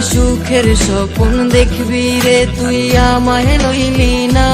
সুখের স্বপ্ন দেখবি রে তুই আমায় লইলি না।